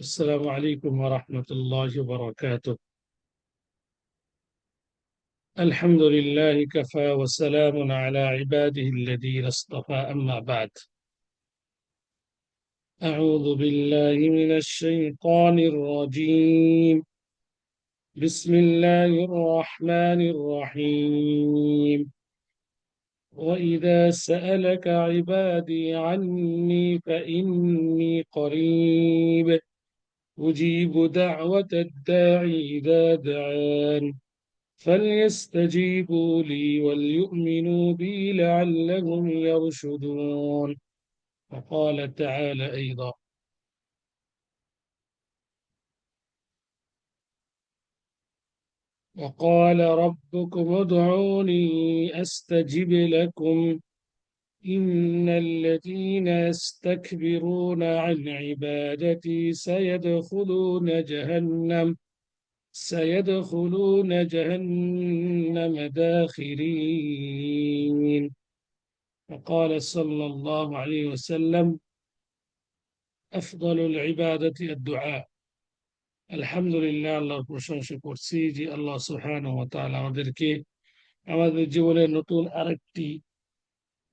السلام عليكم ورحمة الله وبركاته. الحمد لله كفى وسلام على عباده الذين اصطفى أما بعد. أعوذ بالله من الشيطان الرجيم. بسم الله الرحمن الرحيم. وإذا سألك عبادي عني فإني قريب. أجيب دعوة الداعي إذا دعان. فليستجيبوا لي وليؤمنوا بي لعلهم يرشدون. وقال تعالى أيضا. وقال ربكم ادعوني أستجب لكم. إن الذين يستكبرون عن عبادتي سيدخلون جهنم سيدخلون جهنم داخرين وقال صلى الله عليه وسلم أفضل العبادة الدعاء আলহামদুলিল্লাহ আল্লাহর প্রশংসা করছি যে আল্লাহ সুহান আমাদেরকে আমাদের জীবনের নতুন আরেকটি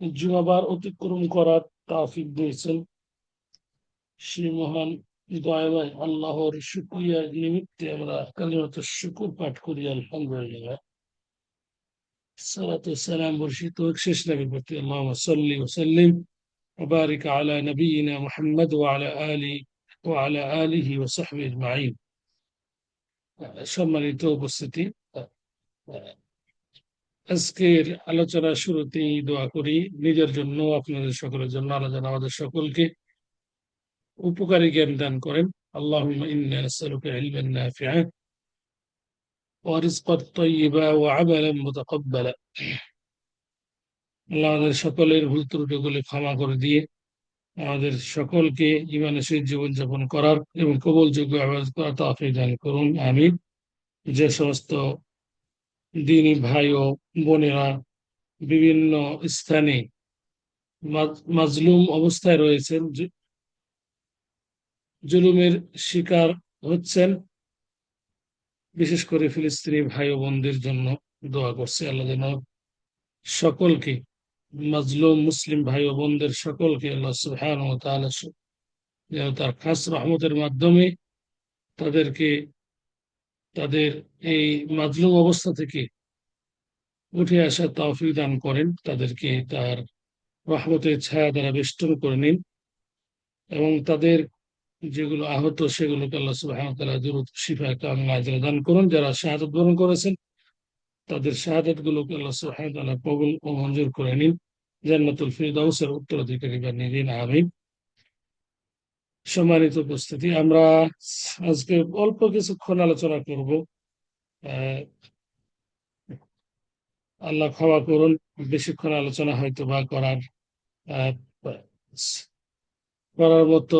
জুমাবার অতিক্রম করার তাফিক দিয়েছেন সেই মহান দয়াময় আল্লাহর শুক্রিয়া নিমিত্তে আমরা কালিমত শুকুর পাঠ করি আলহামদুলিল্লাহ সালাম বর্ষিত শেষ নবী প্রতি আল্লাহ সাল্লি ওসাল্লিম وبارك على نبينا محمد وعلى آله وعلى آله وصحبه أجمعين সম্মানিত উপস্থিতি আজকের আলোচনা শুরুতেই দোয়া করি, নিজের জন্য, আপনাদের সকলের জন্য আলোচনা আমাদের সকলকে উপকারী জ্ঞান দান করেন। আল্লাহ আমাদের সকলের ভুল ত্রুটিগুলি ক্ষমা করে দিয়ে আমাদের সকলকে ইমানে সহিত জীবনযাপন করার এবং কবলযোগ্য আবাদ করার তাফি দান করুন আমি যে সমস্ত দিনী ভাই ও বোনেরা বিভিন্ন স্থানে মাজলুম অবস্থায় রয়েছেন জুলুমের শিকার হচ্ছেন। বিশেষ করে ফিলিস্তিনি ভাই বোনদের জন্য দোয়া করছে আল্লাহ যেন সকলকে, মাজলুম মুসলিম ভাই ও বোনদের সকলকে আল্লাহ সুহান ও তাহলে যেন তার খাস রহমতের মাধ্যমে তাদেরকে, তাদের এই মাজলুম অবস্থা থেকে উঠে আসা তৌফিক দান করেন, তাদেরকে তার রহমতের ছায়া দ্বারা বেষ্টন করে নিন এবং তাদের যেগুলো আহত, সেগুলোকে আল্লাহ সুবাহ দূরত শিফা কামনা দান করুন। যারা শাহাদত বরণ করেছেন, তাদের শাহাদত গুলোকে আল্লাহ সুবাহ কবুল ও মঞ্জুর করে নিন। জান্নাতুল ফিরদাউসের উত্তরাধিকারী বানিয়ে দিন আমিন। সম্মানিত উপস্থিতি, আমরা আজকে অল্প কিছুক্ষণ আলোচনা করব। আল্লাহ ক্ষমা করুন, বেশিক্ষণ আলোচনা হয়তো বা করার করার মতো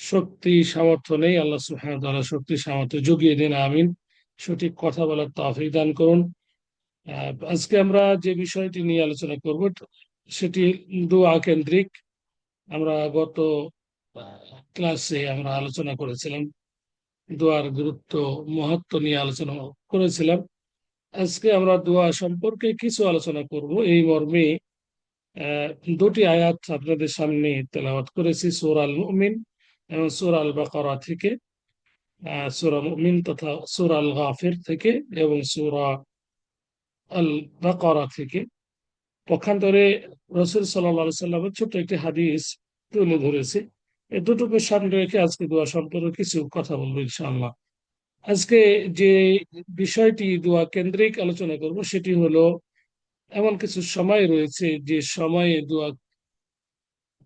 শক্তি, সামর্থ্য নেই। আল্লাহ সুহান শক্তি, সামর্থ্য জুগিয়ে দিন, আমিন। সঠিক কথা বলার তাফিক দান করুন। আজকে আমরা যে বিষয়টি নিয়ে আলোচনা করব, সেটি দোয়া কেন্দ্রিক। আমরা গত ক্লাসে আমরা আলোচনা করেছিলাম। দোয়ার গুরুত্ব, মহত্ব নিয়ে আলোচনা করেছিলাম। আজকে আমরা দোয়া সম্পর্কে কিছু আলোচনা করব। এই মর্মে দুটি আয়াত আপনাদের সামনে তেলাওয়াত করেছি, সোর আল মুমিন এবং সোর আল বাকারা থেকে সুরা মুমিন তথা সুর আল গাফির থেকে এবং সুরা আল বাকরা থেকে। পক্ষান্তরে রসুল সাল্লা সাল্লামের ছোট্ট একটি হাদিস তুলে ধরেছে। এই দুটোকে সামনে রেখে আজকে দোয়া সম্পর্কে কিছু কথা বলব ইনশাআল্লাহ। আজকে যে বিষয়টি দোয়া কেন্দ্রিক আলোচনা করব, সেটি হলো এমন কিছু সময় রয়েছে যে সময়ে দোয়া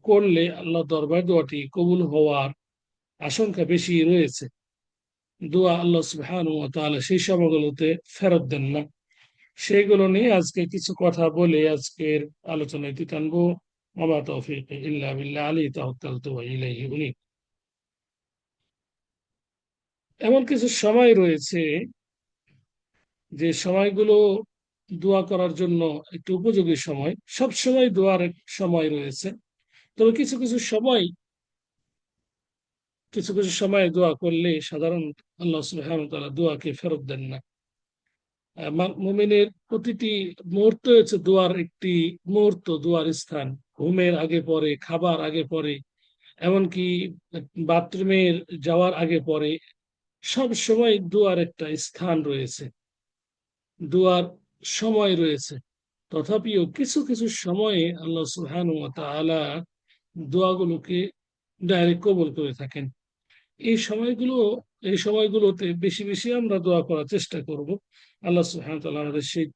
করলে আল্লাহ দরবার দোয়াটি কবুল হওয়ার আশঙ্কা বেশি রয়েছে। দোয়া আল্লাহ সুহান ও তাহলে সেই সময়গুলোতে ফেরত দেন না। সেগুলো নিয়ে আজকে কিছু কথা বলে আজকের আলোচনায় তুই টানবো মামা তৌফিক ইল্লা আলী তাহলে তো ইলাই উনিক এমন কিছু সময় রয়েছে যে সময়গুলো দোয়া করার জন্য একটু উপযোগী সময়। সব সময় দোয়ার সময় রয়েছে। তবে কিছু কিছু সময়, কিছু কিছু সময় দোয়া করলে সাধারণ আল্লাহ দোয়াকে ফেরত দেন না। মুমিনের প্রতিটি মুহূর্ত হচ্ছে দোয়ার একটি মুহূর্ত, দোয়ার স্থান। ঘুমের আগে পরে খাবার আগে পরে এমনকি বাথরুমের যাওয়ার আগে পরে সব সময় দোয়ার একটা স্থান রয়েছে। দুয়ার সময় রয়েছে। তথাপিও কিছু কিছু সময়ে আল্লাহ সুহান দোয়াগুলোকে ডাইরেক্ট কবল করে থাকেন। এই সময়গুলো, এই সময়গুলোতে বেশি বেশি আমরা দোয়া করার চেষ্টা করব। আল্লাহ সুহান তাআলা আমাদের সেই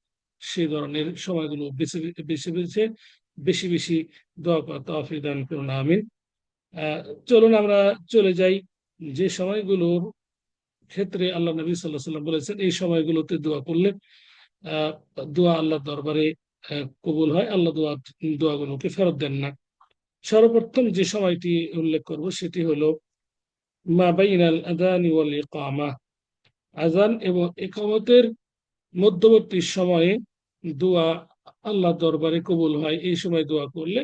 সেই ধরনের সময়গুলো বেছে বেছে বেছে, বেশি বেশি দোয়া করা তৌফিক দান করুন, আমিন। চলুন আমরা চলে যাই যে সময়গুলোর ক্ষেত্রে আল্লাহ নবী সাল্লাহ সাল্লাম বলেছেন, এই সময়গুলোতে দোয়া করলে দোয়া আল্লাহ দরবারে কবুল হয়, আল্লাহ দোয়া, দোয়াগুলোকে ফেরত দেন না। সর্বপ্রথম যে সময়টি উল্লেখ করব সেটি হলো, মা বাইনাল আদান ইকামা। আজান এবং একামতের মধ্যবর্তী সময়ে দোয়া আল্লাহ দরবারে কবুল হয়, এই সময় দোয়া করলে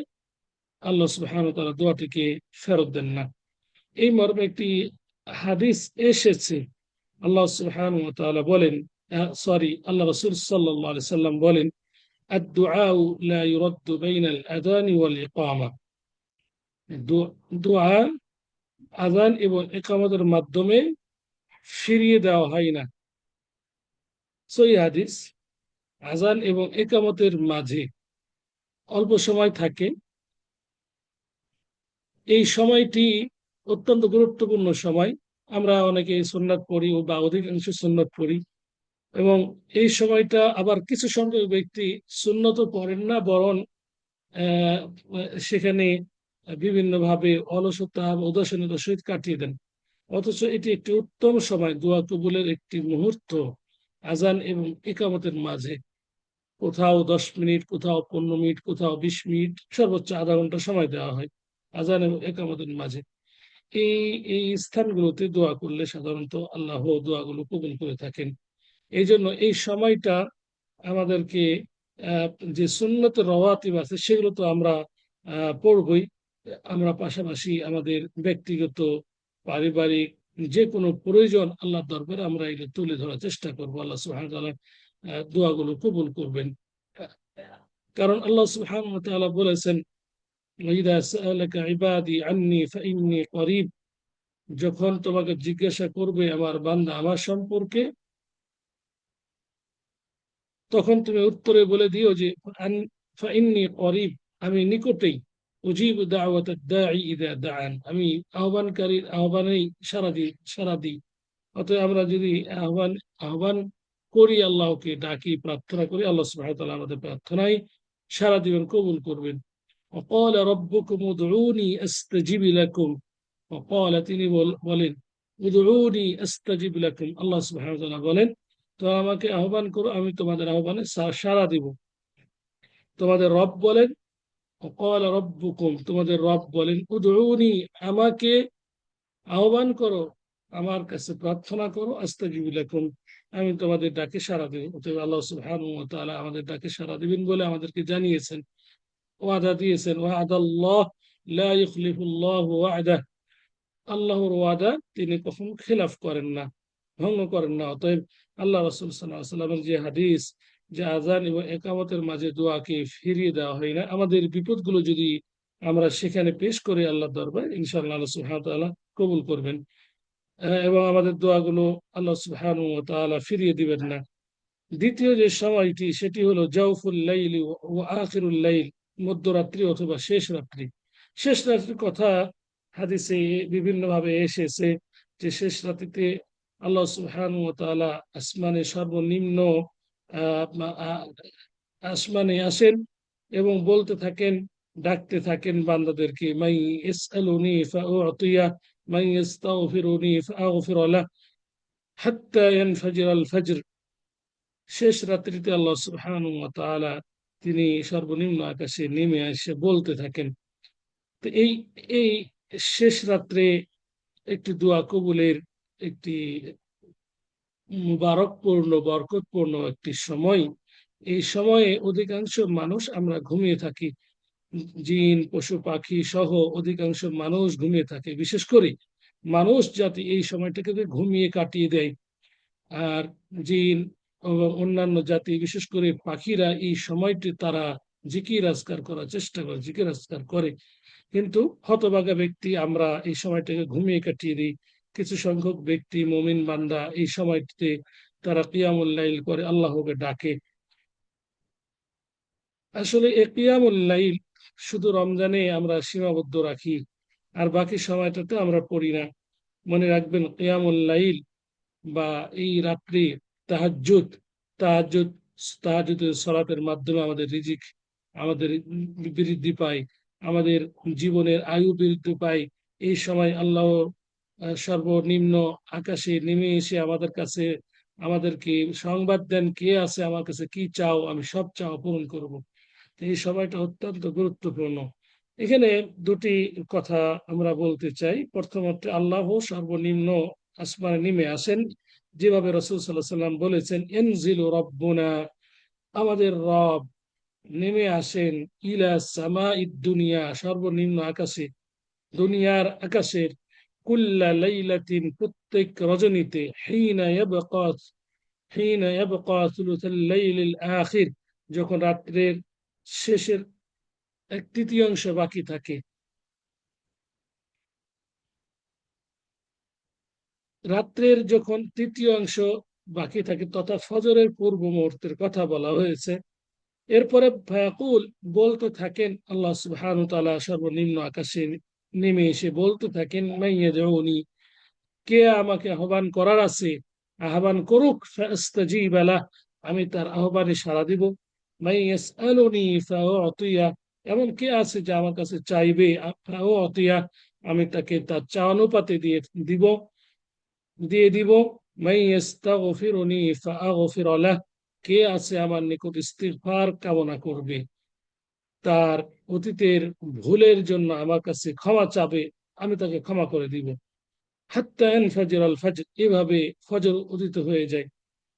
আল্লাহ সুবহান তারা দোয়াটিকে ফেরত দেন না। এই মর্মে একটি হাদিস এসেছে আল্লাহ সুবহান তাআলা বলেন সরি আল্লাহ রসুল সাল্লাহ সাল্লাম বলেন الدعاء لا يرد بين الأذان والإقامة দোয়া আজান এবং একামতের মাধ্যমে ফিরিয়ে দেওয়া হয় না সই হাদিস আজান এবং একামতের মাঝে অল্প সময় থাকে এই সময়টি অত্যন্ত গুরুত্বপূর্ণ সময় আমরা অনেকে সুন্নাত পড়ি বা অধিকাংশ সুন্নত পড়ি। এবং এই সময়টা আবার কিছু সংখ্যক ব্যক্তি সুন্নত পড়েন না, বরং সেখানে বিভিন্নভাবে অলসতা উদাসীনতার সহিত কাটিয়ে দেন। অথচ এটি একটি উত্তম সময়, দোয়া কবুলের একটি মুহূর্ত আজান এবং একামতের মাঝে। কোথাও দশ মিনিট, কোথাও পনেরো মিনিট, কোথাও বিশ মিনিট, সর্বোচ্চ আধা ঘণ্টা সময় দেওয়া হয় আজান এবং একামতের মাঝে। এই এই স্থানগুলোতে দোয়া করলে সাধারণত আল্লাহ দোয়াগুলো কবুল করে থাকেন। এই জন্য এই সময়টা আমাদেরকে যে সুন্নত রওয়াতিব আছে সেগুলো তো আমরা পড়বই। আমরা পাশাপাশি আমাদের ব্যক্তিগত, পারিবারিক যে কোনো প্রয়োজন আল্লাহ দরবারে আমরা এগুলো তুলে ধরার চেষ্টা করব। আল্লাহ সুহান দোয়াগুলো কবুল করবেন। কারণ আল্লাহ সুহান বলেছেন যখন তোমাকে জিজ্ঞাসা করবে আমার বান্দা আমার সম্পর্কে, তখন তুমি উত্তরে বলে দিও যে আমি নিকটেই আমি আহ্বানকারীর আহ্বানেই সারা দিই সারা দিই। অতএব আমরা যদি আহ্বান আহ্বান করি আল্লাহকে, ডাকি, প্রার্থনা করি, আল্লাহ সুবাহ আমাদের প্রার্থনায় সারা দিবেন, কবুল করবেন। وقال ربكم ادعوني استجب لكم وقال তিনি বলেন উদউনি আস্তাজিব লাকুম আল্লাহ সুবহানাহু ওয়া তাআলা বলেন তো আমাকে আহ্বান করো আমি তোমাদের আহ্বানে সাড়া দিব তোমাদের রব বলেন অকল রব্বুকুম তোমাদের রব বলেন উদউনি আমাকে আহ্বান করো আমার কাছে প্রার্থনা করো আস্তাজিবুলাকুম আমি তোমাদের ডাকে সাড়া দেব অতএব আল্লাহ সুবহানাহু ওয়া তাআলা আমাদের ডাকে সাড়া দিবেন বলে আমাদেরকে জানিয়েছেন ওয়াদা দিয়েছেন ওয়াদা আল্লাহর ওয়াদা তিনি কখনো খেলাফ করেন না, ভঙ্গ করেন না। অতএব আল্লাহ রসুল সাল্লামের যে হাদিস, যে আজান এবং একামতের মাঝে দোয়াকে ফিরিয়ে দেওয়া হয় না, আমাদের বিপদগুলো যদি আমরা সেখানে পেশ করে আল্লাহ দরবার, ইনশাআল্লাহ আল্লাহ সুহামতাল্লাহ কবুল করবেন। এবং আমাদের দোয়াগুলো আল্লাহ সুহান তাআলা ফিরিয়ে দিবেন না। দ্বিতীয় যে সময়টি, সেটি হলো জাউফুল লাইল ও আখিরুল মধ্যরাত্রি অথবা শেষ রাত্রি। শেষ রাত্রির কথা হাদিসে বিভিন্নভাবে এসেছে যে শেষ রাত্রিতে আল্লাহ সুহান তালা আসমানে সর্বনিম্ন আসমানে আসেন এবং বলতে থাকেন, ডাকতে থাকেন বান্দাদেরকে, মাই এস আলুনি ফাউতিয়া মাই ইস্তাগফিরুনি ফাগফির লাহ হাত্তা ইয়ানফাজির আল ফজর। শেষ রাত্রিতে আল্লাহ সুবহানাহু ওয়া তাআলা তিনি সর্বনিম্ন আকাশে নেমে এসে বলতে থাকেন, তো এই এই শেষ রাত্রে একটি দোয়া কবুলের একটি মুবারকপূর্ণ, বরকতপূর্ণ একটি সময়, এই সময়ে অধিকাংশ মানুষ আমরা ঘুমিয়ে থাকি। জিন, পশু পাখি সহ অধিকাংশ মানুষ ঘুমিয়ে থাকে। বিশেষ করে মানুষ জাতি এই সময়টাকে ঘুমিয়ে কাটিয়ে দেয়। আর জিন এবং অন্যান্য জাতি, বিশেষ করে পাখিরা এই সময়টি তারা জিকির আজকার করার চেষ্টা করে, জিকির আজকার করে। কিন্তু হতভাগা ব্যক্তি, আমরা এই সময়টাকে ঘুমিয়ে কাটিয়ে দিই। কিছু সংখ্যক ব্যক্তি, মমিন বান্দা, এই সময়টিতে তারা কিয়ামুল্লাইল করে আল্লাহকে ডাকে। আসলে এ কিয়ামুল্লাইল শুধু রমজানে আমরা সীমাবদ্ধ রাখি, আর বাকি সময়টাতে আমরা পড়ি না। মনে রাখবেন কিয়ামুল্লাইল বা এই রাত্রি তাহাজুদ তাহাজুদ তাহাজুদের সলাতের মাধ্যমে আমাদের রিজিক, আমাদের বৃদ্ধি পায়, আমাদের জীবনের আয়ু বৃদ্ধি পায়। এই সময় আল্লাহ সর্বনিম্ন আকাশে নেমে এসে আমাদের কাছে আমাদেরকে সংবাদ দেন, কে আছে আমার কাছে, কি চাও, আমি সব চাও পূরণ করব। এই সময়টা অত্যন্ত গুরুত্বপূর্ণ। এখানে দুটি কথা আমরা বলতে চাই। প্রথমত, আল্লাহ সর্বনিম্ন আসমানে নেমে আসেন। যেভাবে রসুল সাল্লাহ সাল্লাম বলেছেন, এনজিল রব্বনা আমাদের রব নেমে আসেন ইলা সামা সর্বনিম্ন আকাশে, দুনিয়ার আকাশের কুল্লা লাইলাতিন, প্রত্যেক রজনীতে, হিনা ইয়াবকা হিনা ইয়াবকা সুলুসাল লাইলিল আখির যখন রাত্রের শেষের এক তৃতীয়াংশ বাকি থাকে। রাত্রের যখন তৃতীয় অংশ বাকি থাকে, তথা ফজরের পূর্ব মুহূর্তের কথা বলা হয়েছে, এরপরে ফায়াকুল বলতে থাকেন, আল্লাহ সুবহান তালা সর্বনিম্ন আকাশে নেমে এসে বলতে থাকেন মাইয়া যাওনি কে আমাকে আহ্বান করার আছে? আহ্বান করুক বেলা আমি তার আহ্বানে সাড়া দিব। এমন কে আছে যে আমার কাছে চাইবে? আমি তাকে তার চা অনুপাতে দিয়ে দিব। দিয়ে দিব কে আছে আমার নিকট ইস্তিগফার কামনা করবে? তার অতীতের ভুলের জন্য আমার কাছে ক্ষমা চাবে, আমি তাকে ক্ষমা করে দিব। হাত্তায়ন ফজর আল ফজর, এভাবে ফজর উদিত হয়ে যায়।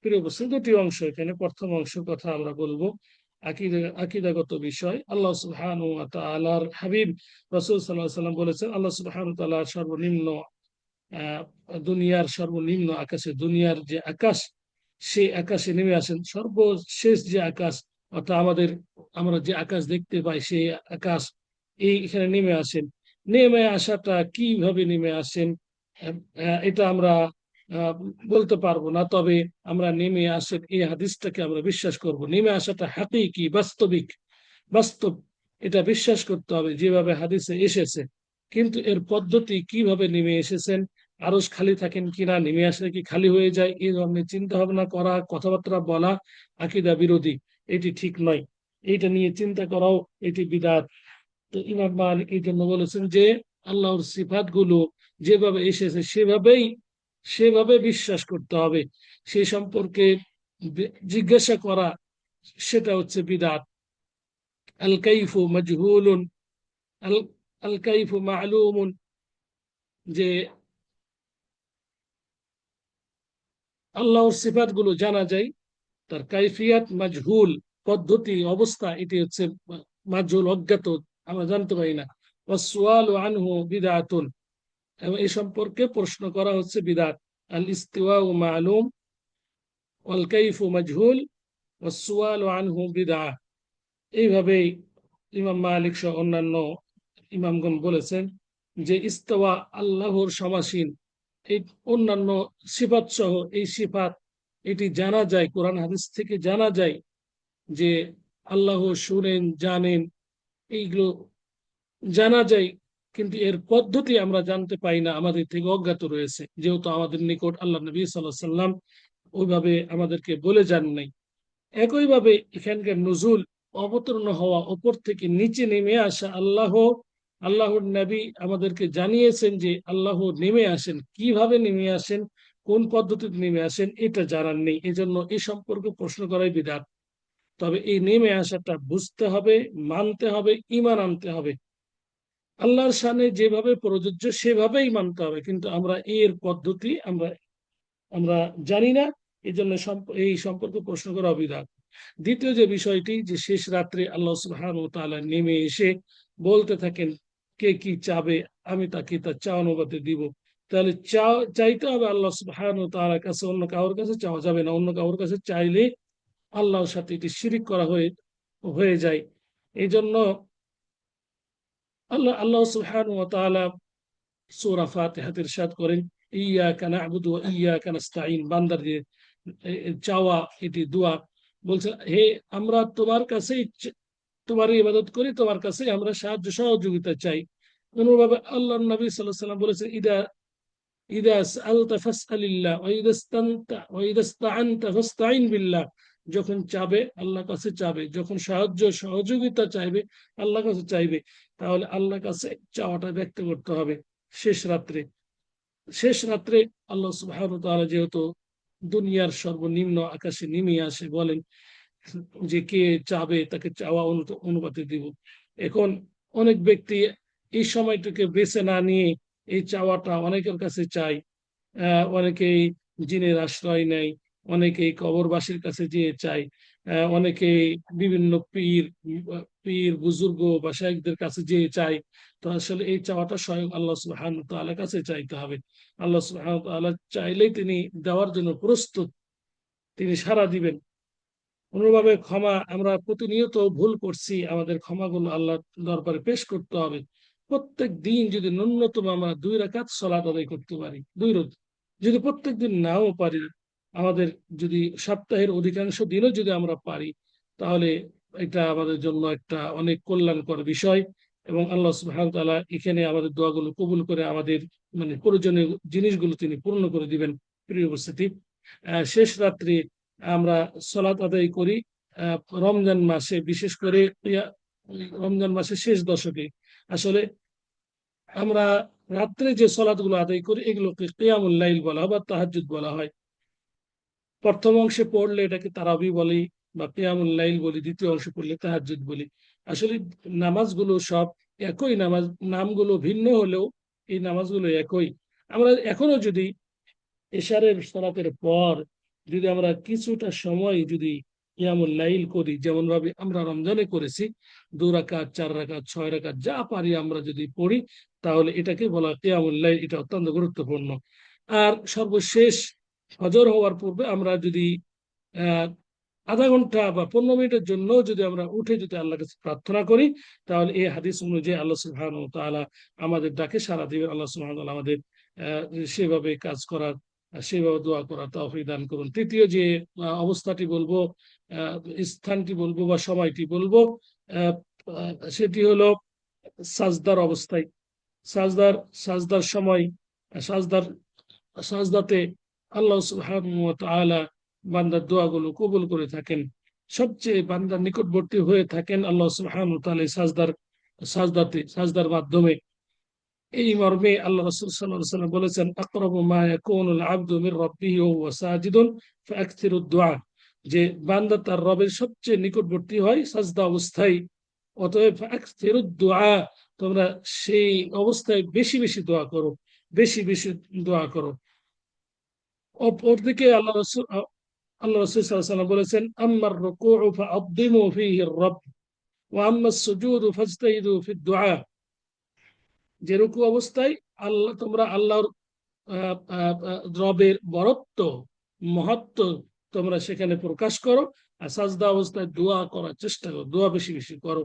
প্রিয় দুটি অংশ এখানে। প্রথম অংশ কথা আমরা বলব আকিদাগত বিষয়। আল্লাহ সুবহান হাবিব রসুল সাল্লাহ সাল্লাম বলেছেন, আল্লাহ সুবহান সর্বনিম্ন দুনিয়ার সর্বনিম্ন আকাশে, দুনিয়ার যে আকাশ সে আকাশে নেমে আসেন। সর্বশেষ যে আকাশ, অর্থাৎ আমাদের, আমরা যে আকাশ দেখতে পাই, সেই আকাশ, এই এখানে নেমে আসেন। নেমে আসাটা কীভাবে নেমে আসেন? এটা আমরা বলতে পারব না, তবে আমরা নেমে আসেন, এই হাদিসটাকে আমরা বিশ্বাস করব। নেমে আসাটা হাতেই কি বাস্তবিক, বাস্তব। এটা বিশ্বাস করতে হবে, যেভাবে হাদিসে এসেছে। কিন্তু এর পদ্ধতি কীভাবে নেমে এসেছেন? আরও খালি থাকেন কিনা, নেমে আসলে কি খালি হয়ে যায়, এই ধরনের চিন্তা ভাবনা করা, কথাবার্তা বলা, আকিদা বিরোধী, এটি ঠিক নয়। এইটা নিয়ে চিন্তা করাও এটি বিদাত। তো ইমাম এই জন্য বলেছেন যে, আল্লাহর সিফাতগুলো যেভাবে এসেছে সেভাবেই, সেভাবে বিশ্বাস করতে হবে। সেই সম্পর্কে জিজ্ঞাসা করা, সেটা হচ্ছে বিদাত। আল কাইফু মজহুলুন, আল আল কাইফু যে আল্লাহর সিফাতগুলো জানা যায়, তার কাইফিয়াত, মাজহুল পদ্ধতি, অবস্থা, এটি হচ্ছে মাজহুল অজ্ঞাত, আমরা জানতে পারি না। ওয়াসওয়াল আনহু বিদাতুন, এবং এই সম্পর্কে প্রশ্ন করা হচ্ছে বিদাত। আল ইস্তিওয়া ও মালুম ওয়াল কাইফু মাজহুল, ওয়াসওয়াল আনহু বিদা। এইভাবেই ইমাম মালিক সহ অন্যান্য ইমামগণ বলেছেন যে ইস্তওয়া আল্লাহর সমাসীন এই অন্যান্য সিফাত সহ এই সিফাত, এটি জানা যায়, কোরআন হাদিস থেকে জানা যায় যে আল্লাহ শুনেন, জানেন, এইগুলো জানা যায়, কিন্তু এর পদ্ধতি আমরা জানতে পাই না, আমাদের থেকে অজ্ঞাত রয়েছে। যেহেতু আমাদের নিকট আল্লাহ নবী সাল্লাহ সাল্লাম ওইভাবে আমাদেরকে বলে যান নাই। একইভাবে এখানকার নজুল অবতীর্ণ হওয়া ওপর থেকে নিচে নেমে আসা আল্লাহ আল্লাহর নবী আমাদেরকে জানিয়েছেন যে আল্লাহ নেমে আসেন। কীভাবে নেমে আসেন? কোন পদ্ধতিতে নেমে আসেন? এটা জানার নেই। এজন্য এই সম্পর্কে প্রশ্ন করাই বিধান তবে এই নেমে আসাটা বুঝতে হবে, মানতে হবে ইমান আনতে হবে। আল্লাহর সামনে যেভাবে প্রযোজ্য, সেভাবেই মানতে হবে। কিন্তু আমরা এর পদ্ধতি আমরা আমরা জানি না। এই জন্য এই সম্পর্কে প্রশ্ন করা অবিধান দ্বিতীয় যে বিষয়টি যে শেষ রাত্রে আল্লাহ সুহান নেমে এসে বলতে থাকেন কে কি চাবে? আমি তাকে তার চা অনুবাদে দিব। তাহলে চা- চাইতে হবে আল্লাহ ওয়া তাআলার কাছে, অন্য কারোর কাছে চাওয়া যাবে না। অন্য কারোর কাছে চাইলে আল্লাহর সাথে এটি শিরিক করা হয়ে হয়ে যায়। এই জন্য আল্লাহ আল্লাহ সুবহানাহু ওয়া তাআলা সূরা ফাতিহাতে ইরশাদ করেন, ইয়াকা না'বুদু ওয়া ইয়াকা নাস্তাঈন। বান্দার যে চাওয়া, এটি দোয়া। বলছে, হে, আমরা তোমার কাছেই তোমার ইবাদত করি, তোমার কাছে আমরা সাহায্য সহযোগিতা চাই। অনুভাবে আল্লাহ নবী ওয়াসাল্লাম বলেছেন, ইদা যখন চাবে, আল্লাহর কাছে চাবে। যখন সাহায্য সহযোগিতা চাইবে, আল্লাহর কাছে চাইবে। তাহলে আল্লাহর কাছে চাওয়াটা ব্যক্ত করতে হবে শেষ রাত্রে। শেষ রাত্রে আল্লাহ যেহেতু দুনিয়ার সর্বনিম্ন আকাশে নেমে আসে বলেন যে কে চাবে তাকে চাওয়া অনু- অনুমতি দিব। এখন অনেক ব্যক্তি এই সময়টাকে বেছে না নিয়ে এই চাওয়াটা অনেকের কাছে চাই অনেকেই জিনের আশ্রয় নেয় অনেকেই কবরবাসীর কাছে যেয়ে চাই আহ, অনেকেই বিভিন্ন পীর পীর বুজুর্গ বা শাইখদের কাছে যেয়ে চাই তো আসলে এই চাওয়াটা স্বয়ং আল্লাহ ওয়া তাআলার কাছে চাইতে হবে। আল্লাহ ওয়া তাআলা চাইলেই তিনি দেওয়ার জন্য প্রস্তুত। তিনি সাড়া দিবেন। অনুভাবে ক্ষমা আমরা প্রতিনিয়ত ভুল করছি, আমাদের ক্ষমাগুলো আল্লাহ দরবারে পেশ করতে হবে। প্রত্যেক দিন যদি ন্যূনতম আমরা দুই রাকাত সলাত আদায় করতে পারি, দুই রোজ, যদি প্রত্যেক দিন নাও পারি, আমাদের যদি সপ্তাহের অধিকাংশ দিনও যদি আমরা পারি, তাহলে এটা আমাদের জন্য একটা অনেক কল্যাণকর বিষয় এবং আল্লাহ ওয়া তাআলা এখানে আমাদের দোয়াগুলো কবুল করে আমাদের মানে প্রয়োজনীয় জিনিসগুলো তিনি পূর্ণ করে দিবেন। প্রিয় উপস্থিতি শেষ রাত্রে আমরা সলাত আদায় করি রমজান মাসে, বিশেষ করে রমজান মাসের শেষ দশকে। আসলে আমরা রাত্রে যে সলাৎ গুলো আদায় করি, এগুলোকে কিয়ামুল লাইল বলা হয় বা তাহাজ্জুদ বলা হয়। প্রথম অংশে পড়লে এটাকে তারাবি বলি বা কিয়ামুল লাইল বলি, দ্বিতীয় অংশে পড়লে তাহাজ্জুদ বলি। আসলে নামাজগুলো সব একই নামাজ, নামগুলো ভিন্ন হলেও এই নামাজগুলো একই। আমরা এখনও যদি এশারের সলাতের পর যদি আমরা কিছুটা সময় যদি ইয়ামুল লাইল করি যেমন ভাবে আমরা রমজানে করেছি, দু রাকাত, চার রাকাত, ছয় রাকাত, যা পারি আমরা যদি পড়ি, তাহলে এটাকে বলা কিয়ামুল লাইল এটা অত্যন্ত গুরুত্বপূর্ণ। আর সর্বশেষ হজর হওয়ার পূর্বে আমরা যদি আধা ঘণ্টা বা পনেরো মিনিটের জন্য যদি আমরা উঠে যদি আল্লাহর কাছে প্রার্থনা করি, তাহলে এই হাদিস অনুযায়ী আল্লাহ সুবহানাহু ওয়া তাআলা আমাদের ডাকে সারা দিবে আল্লাহ তাআলা আমাদের সেভাবে কাজ করার সেভাবে দোয়া করার তৌফিক দান করুন। তৃতীয় যে অবস্থাটি বলব স্থানটি বলব বা সময়টি বলব সেটি হলো সাজদার অবস্থায়। সাজদার সাজদার সময়, সাজদার, সাজদাতে আল্লাহ সুবহানাহু বান্দার দোয়াগুলো কবুল করে থাকেন। সবচেয়ে বান্দার নিকটবর্তী হয়ে থাকেন আল্লাহ ওয়া সাজদার, সাজদাতে, সাজদার মাধ্যমে। এই মর্মে আল্লাহ রাসূল আলাইহি বলেছেন, আকরাবু মা ইয়াকুনুল আবদু মির রাব্বিহি ওয়া সাজিদুন দুআ যে বান্দা তার রবের সবচেয়ে নিকটবর্তী হয় সাজদা অবস্থায়। অতএব ফাআকথিরুদ দুআ তোমরা সেই অবস্থায় বেশি বেশি দোয়া করো, বেশি বেশি দোয়া করো। অপরদিকে আল্লাহ রসুল আল্লাহ রসুল বলেছেন, আম্মার রুকুউ ফাআযিমু ফীহি আর-রাbb ওয়া আম্মাস সুজুদু ফাজতাহিদু ফিদ-দুআ যে রুকু অবস্থায় আল্লাহ, তোমরা আল্লাহর রবের বরত্ব, মহত্ব তোমরা সেখানে প্রকাশ করো আর সাজদা অবস্থায় দোয়া করার চেষ্টা করো, দোয়া বেশি বেশি করো।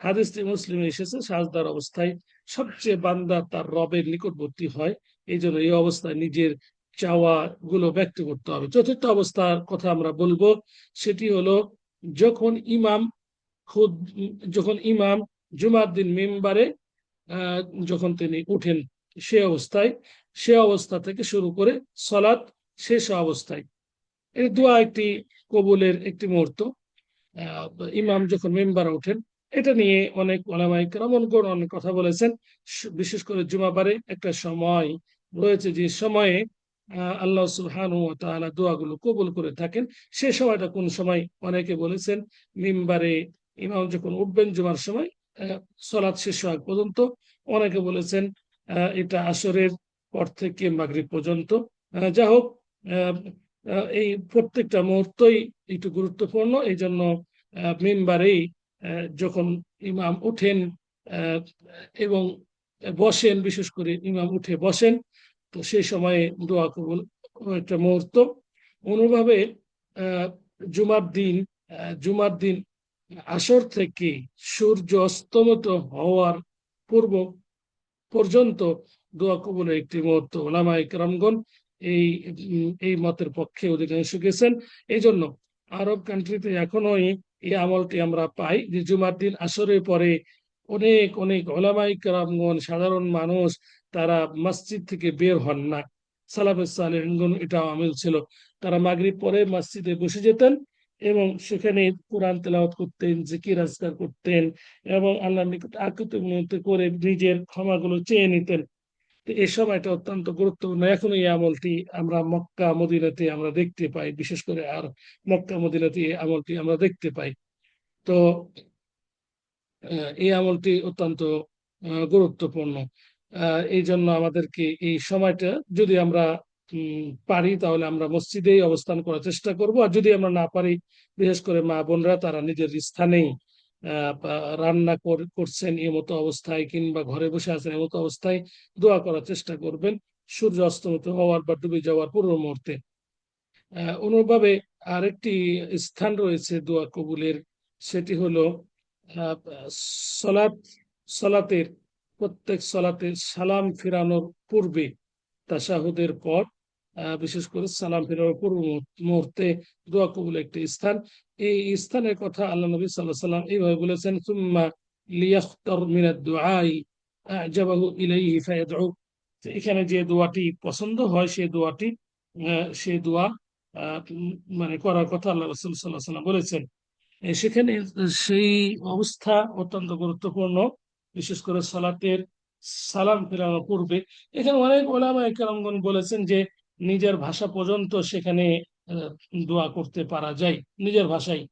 হাদিসটি মুসলিমে এসেছে, সাজদার অবস্থায় সবচেয়ে বান্দা তার রবের নিকটবর্তী হয়। এই জন্য এই অবস্থায় নিজের চাওয়া গুলো ব্যক্ত করতে হবে। চতুর্থ অবস্থার কথা আমরা বলব, সেটি হলো যখন ইমাম খুদ, যখন ইমাম জুমার দিন মেম্বারে যখন তিনি উঠেন সে অবস্থায়, সে অবস্থা থেকে শুরু করে সলাৎ শেষ অবস্থায়। এই দোয়া একটি কবুলের একটি মুহূর্ত। ইমাম যখন মেম্বার ওঠেন, এটা নিয়ে অনেক ওলামাই কেরামনগণ অনেক কথা বলেছেন। বিশেষ করে জুমাবারে একটা সময় রয়েছে যে সময়ে আল্লাহ সুবহানাহু ওয়া তাআলা দোয়াগুলো কবুল করে থাকেন। সে সময়টা কোন সময়? অনেকে বলেছেন, মিম্বারে ইমাম যখন উঠবেন জুমার সময় সলাৎ শেষ হওয়া পর্যন্ত। অনেকে বলেছেন এটা আসরের পর থেকে মাগরিব পর্যন্ত। যা হোক এই প্রত্যেকটা মুহূর্তই একটু গুরুত্বপূর্ণ। এই জন্য মেম্বারেই যখন ইমাম উঠেন এবং বসেন, বিশেষ করে ইমাম উঠে বসেন, তো সেই সময়ে দোয়া কবুল, একটা মুহূর্ত। অনুভাবে জুমার দিন জুমার দিন আসর থেকে সূর্য অস্তমত হওয়ার পূর্ব পর্যন্ত দোয়া কবুলের একটি মত ওলামা ইকরামগণ এই এই মতের পক্ষে অধিকাংশ গেছেন। এই জন্য আরব কান্ট্রিতে এখনও এই আমলটি আমরা পাই। যে জুমার দিন, আসরের পরে অনেক অনেক ওলামাই কারামগণ, সাধারণ মানুষ তারা মসজিদ থেকে বের হন না। সালেহগণ এটা আমিল ছিল। তারা মাগরিব পরে মসজিদে বসে যেতেন। এবং সেখানে কোরআন তেলাওয়াত করতেন, জিকির আজকার করতেন এবং আল্লাহ নিকট আকুত করে নিজের ক্ষমাগুলো চেয়ে নিতেন। এই সময়টা অত্যন্ত গুরুত্বপূর্ণ এখন এই আমলটি আমরা মক্কা, মদিনাতে আমরা দেখতে পাই। বিশেষ করে আর মক্কা, মদিনাতে এই আমলটি আমরা দেখতে পাই। তো এই আমলটি অত্যন্ত গুরুত্বপূর্ণ। এই জন্য আমাদেরকে এই সময়টা যদি আমরা পারি, তাহলে আমরা মসজিদেই অবস্থান করার চেষ্টা করব। আর যদি আমরা না পারি, বিশেষ করে মা বোনরা, তারা নিজের স্থানেই রান্না করছেন মতো অবস্থায় কিংবা ঘরে বসে আছেন মতো অবস্থায়, দোয়া করার চেষ্টা করবেন। সূর্য অস্তমিত হওয়ার বা ডুবে যাওয়ার পূর্ব মুহূর্তে। অনুভাবে আরেকটি স্থান রয়েছে দোয়া কবুলের, সেটি হলো সলাত সলাতের, প্রত্যেক সলাতে সালাম ফিরানোর পূর্বে তাসাহুদের পর বিশেষ করে সালাম ফেরানোর পূর্ব মুহূর্তে দোয়া কবুল একটি স্থান। এই স্থানের কথা আল্লাহ নবী সাল্লাহ সাল্লাম এইভাবে বলেছেন, সুম্মা লিয়াখতার মিনাদ দুআই, আজাবাহু ইলাইহি ফায়াদউ। এখানে যে দোয়াটি পছন্দ হয় সেই দোয়াটি সে দোয়া মানে করার কথা আল্লাহ রসুল সাল্লাহ সাল্লাম বলেছেন। সেখানে সেই অবস্থা অত্যন্ত গুরুত্বপূর্ণ, বিশেষ করে সালাতের সালাম ফেরানোর পূর্বে। এখানে অনেক ওলামা একরামগণ বলেছেন যে নিজের ভাষা পর্যন্ত সেখানে দোয়া করতে পারা যায়। নিজের ভাষায়,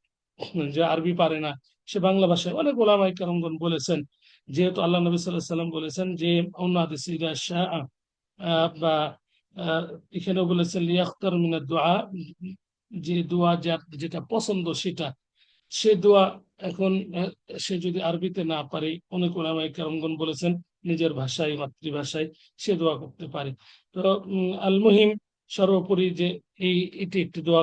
যে আরবি পারে না, সে বাংলা ভাষায়। অনেক ওলামা একরামগণ বলেছেন, যেহেতু আল্লাহ নবী সাল্লাহ সাল্লাম বলেছেন যে অন্য বা এখানেও বলেছেন, লিয়াখতার মিনার দোয়া যে দোয়া যেটা পছন্দ সেটা। সে দোয়া এখন সে যদি আরবিতে না পারে, অনেক ওলামাই কারণগণ বলেছেন, নিজের ভাষায়, মাতৃভাষায় সে দোয়া করতে পারে। তো আল মুহিম সর্বোপরি যে এই, এটি একটি দোয়া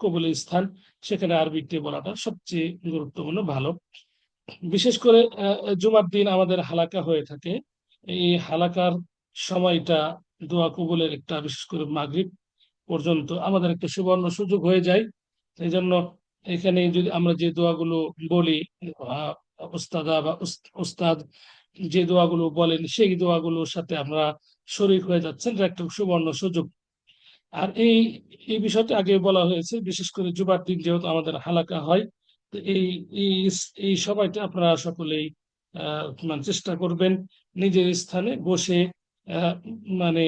কবুলের স্থান, সেখানে আরবিতে বলাটা সবচেয়ে গুরুত্বপূর্ণ, ভালো। বিশেষ করে জুমার দিন আমাদের হালাকা হয়ে থাকে। এই হালাকার সময়টা দোয়া কবুলের একটা, বিশেষ করে মাগরিব পর্যন্ত আমাদের একটা সুবর্ণ সুযোগ হয়ে যায়। এই জন্য এখানে যদি আমরা যে দোয়াগুলো বলি ওস্তাদা বা ওস্তাদ যে দোয়াগুলো বলেন, সেই দোয়াগুলোর সাথে আমরা শরিক হয়ে যাচ্ছেন। একটা সুবর্ণ সুযোগ। আর এই এই বিষয়টা আগে বলা হয়েছে, বিশেষ করে জুবার দিন যেহেতু আমাদের হালাকা হয়, তো এই এই সময়টা আপনারা সকলেই মানে চেষ্টা করবেন নিজের স্থানে বসে মানে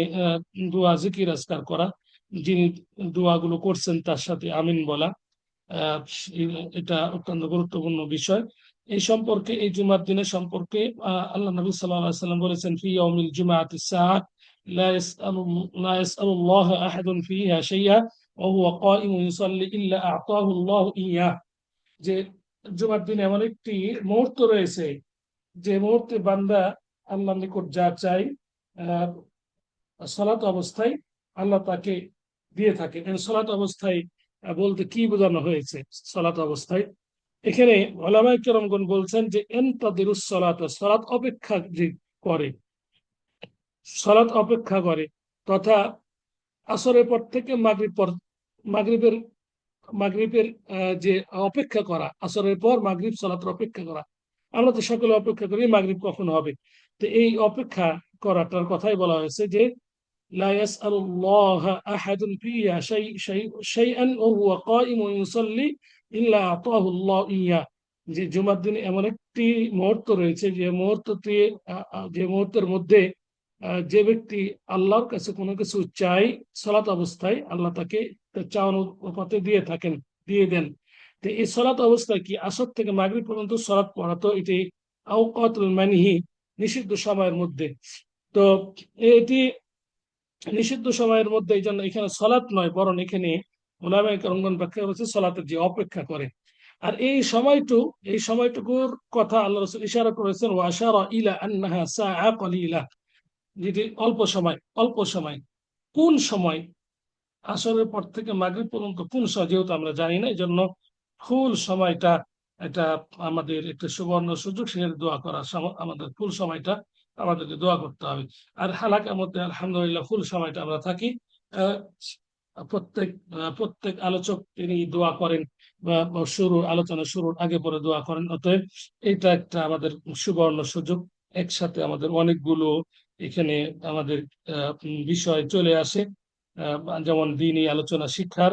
দোয়া, জিকির, আজকার করা। যিনি দোয়াগুলো করছেন তার সাথে আমিন বলা এটা অত্যন্ত গুরুত্বপূর্ণ বিষয়। এই সম্পর্কে, এই জুমার দিনের সম্পর্কে আল্লাহ নবী সাল্লাহ সাল্লাম বলেছেন, ফি অমিল জুমাআতি সাআত, লা ইয়াসআলু লা ইয়াসআলু আল্লাহ আহাদুন ফিহা শাইয়া ওয়া হুয়া কাইমুন ইউসাল্লি ইল্লা যে জুমার দিন এমন একটি মুহূর্ত রয়েছে, যে মুহূর্তে বান্দা আল্লাহর নিকট যা চাই সলাত অবস্থায় আল্লাহ তাকে দিয়ে থাকে সলাত অবস্থায় বলতে কি বোঝানো হয়েছে? সলাত অবস্থায় এখানে ওলামাই কেরমগণ বলছেন যে এনতাদিরুস সলাত সলাত অপেক্ষা যে করে সলাত অপেক্ষা করে তথা আসরের পর থেকে মাগরিব পর মাগরিবের মাগরিবের যে অপেক্ষা করা আসরের পর মাগরিব সলাতের অপেক্ষা করা আমরা তো সকলে অপেক্ষা করি মাগরিব কখন হবে তো এই অপেক্ষা করাটার কথাই বলা হয়েছে যে لا يسأل الله أحد فيها شيء شيء شيئا وهو قائم يصلي ইল্লা আতাহুল্লাহ ইয়া। যে জুমার দিন এমন একটি মুহূর্ত রয়েছে, যে মুহূর্ত যে মুহূর্তের মধ্যে যে ব্যক্তি আল্লাহর কাছে কোনো কিছু চাই সলাত অবস্থায় আল্লাহ তাকে চাওয়ানোপাতে দিয়ে থাকেন, দিয়ে দেন। তো এই সলাত অবস্থায় কি আসর থেকে মাগরিব পর্যন্ত সলাৎ পড়া? তো এটি আউকাত মানিহি, নিষিদ্ধ সময়ের মধ্যে। তো এটি নিষিদ্ধ সময়ের মধ্যে এই জন্য এখানে সলাৎ নয়, বরং এখানে ওলামাইকরঙ্গন ব্যাখ্যা করেছে সলাতের যে অপেক্ষা করে। আর এই সময়টু, এই সময়টুকুর কথা আল্লাহ রসুল ইশারা করেছেন ওয়াশারা ইলা আন্নাহা সাআ কলিলা। যেটি অল্প সময় অল্প সময়। কোন সময়? আসরের পর থেকে মাগরিব পর্যন্ত কোন সময়? যেহেতু আমরা জানি না এই জন্য ফুল সময়টা এটা আমাদের একটা সুবর্ণ সুযোগ, সেখানে দোয়া করার আমাদের ফুল সময়টা আমাদেরকে দোয়া করতে হবে। আর হালাকার মধ্যে আলহামদুলিল্লাহ ফুল সময়টা আমরা থাকি। প্রত্যেক প্রত্যেক আলোচক তিনি দোয়া করেন বা শুরু আলোচনা শুরুর আগে পরে দোয়া করেন। অতএব এটা একটা আমাদের সুবর্ণ সুযোগ। একসাথে আমাদের অনেকগুলো এখানে আমাদের বিষয় চলে আসে যেমন দিনই আলোচনা শিক্ষার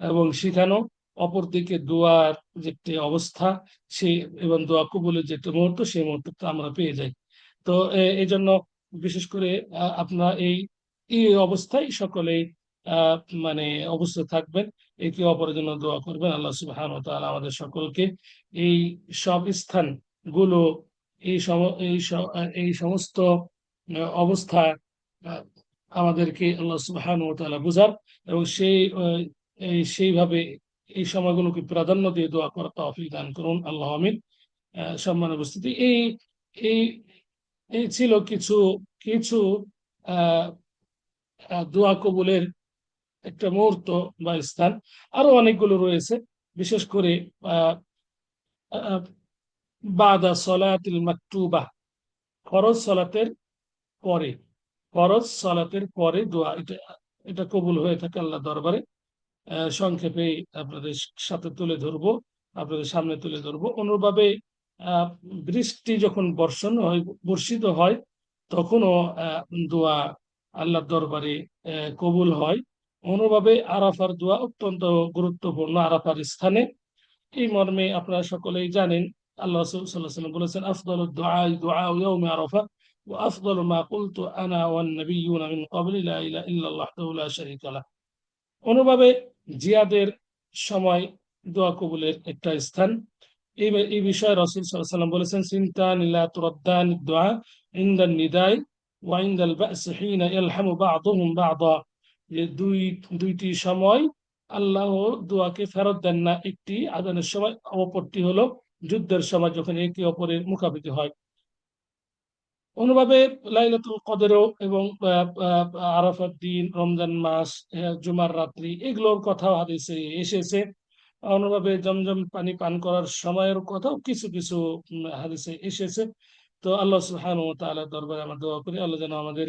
এবং শিখানো অপরদিকে দোয়ার যে একটি অবস্থা সেই এবং দোয়া কবুলের যে একটা মুহূর্ত, সেই মুহূর্তটা আমরা পেয়ে যাই। তো এই জন্য বিশেষ করে আপনার এই এই অবস্থায় সকলেই মানে অবস্থা থাকবেন। একে অপরের জন্য দোয়া করবেন। আল্লাহ সুবহান আমাদের সকলকে এই সব স্থানগুলো এই এই সমস্ত অবস্থা আমাদেরকে আল্লাহ সুবহান তাআলা বুঝার এবং সেই সেইভাবে এই সময়গুলোকে প্রাধান্য দিয়ে দোয়া করা তৌফিক দান করুন। আল্লাহ আমিন। সম্মান উপস্থিতি। এই এই এই ছিল কিছু কিছু দোয়া কবুলের একটা মুহূর্ত বা স্থান। আরও অনেকগুলো রয়েছে, বিশেষ করে বাদা সলাতিল মাকতুবা। ফরজ সলাতের পরে, ফরজ সলাতের পরে দোয়া, এটা এটা কবুল হয়ে থাকে আল্লাহ দরবারে। সংক্ষেপে আপনাদের সাথে তুলে ধরবো, আপনাদের সামনে তুলে ধরবো। অনুরূপভাবে বৃষ্টি যখন বর্ষণ হয়, বর্ষিত হয়, তখনও দোয়া আল্লাহর দরবারে কবুল হয়। অনুভাবে আরাফার দোয়া অত্যন্ত গুরুত্বপূর্ণ আরাফার স্থানে এই মর্মে আপনারা সকলেই জানেন আল্লাহ সাল্লাম বলেছেন আফদল দোয়া দোয়া ইয়াউমে আরাফা وأفضل ما قلت أنا والنبيون من قبل لا إله إلا الله لا شريك له অনুভাবে জিয়াদের সময় দোয়া কবুলের একটা স্থান এই এই বিষয়ে রসুল সাল্লাম বলেছেন চিন্তা নীলা তুরদ্দান দোয়া ইন্দান নিদায় ওয়াইন্দাল বাসহিনা ইয়ালহামু বা'দুহুম বা'দা যে দুই, দুইটি সময় আল্লাহ দোয়াকে ফেরত দেন না, একটি আদানের সময়, অপরটি হলো যুদ্ধের সময় যখন একে অপরের মুখাপিখি হয়। অনুভাবে লাইলাতুল কদরও এবং আরাফার দিন, রমজান মাস জুমার রাত্রি, এগুলোর কথাও হাদিসে এসেছে। অনুভাবে জমজম পানি পান করার সময়ের কথাও কিছু কিছু হাদিসে এসেছে। তো আল্লাহ সুহান তাআলা দরবারে আমরা দোয়া করি, আল্লাহ যেন আমাদের